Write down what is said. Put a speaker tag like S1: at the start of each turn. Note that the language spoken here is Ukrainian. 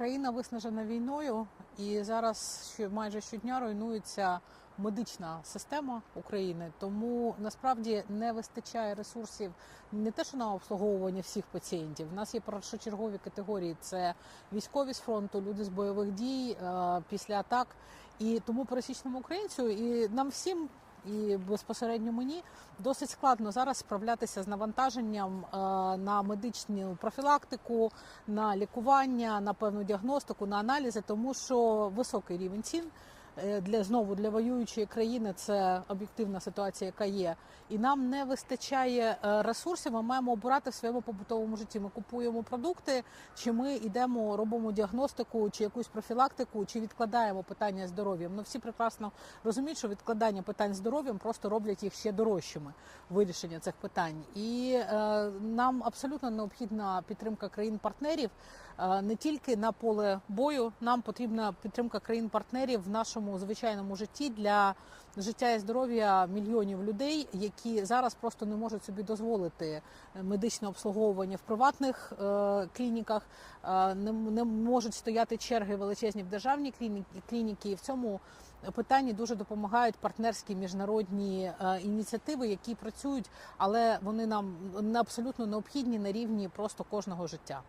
S1: Країна виснажена війною, і зараз майже щодня руйнується медична система України. Тому насправді не вистачає ресурсів не те, що на обслуговування всіх пацієнтів. У нас є першочергові категорії: це військові з фронту, люди з бойових дій е, після атак. І тому пересічному українцю і нам всім. І безпосередньо мені досить складно зараз справлятися з навантаженням е, на медичну профілактику, на лікування, на певну діагностику, на аналізи, тому що високий рівень цін для знову для воюючої країни це об'єктивна ситуація, яка є. І нам не вистачає е, ресурсів. Ми маємо обирати в своєму побутовому житті. Ми купуємо продукти, чи ми йдемо, робимо діагностику, чи якусь профілактику, чи відкладаємо питання з здоров'ям. Ну всі прекрасно розуміють, що відкладання питань здоров'ям просто роблять їх ще дорожчими вирішення цих питань. І е, нам абсолютно необхідна підтримка країн-партнерів е, не тільки на поле бою. Нам потрібна підтримка країн-партнерів в нашому звичайному житті для життя і здоров'я мільйонів людей, які зараз просто не можуть собі дозволити медичне обслуговування в приватних е, клініках, е, не, можуть стояти черги величезні в державні клініки. І в цьому питанні дуже допомагають партнерські міжнародні е, ініціативи, які працюють, але вони нам абсолютно необхідні на рівні просто кожного життя.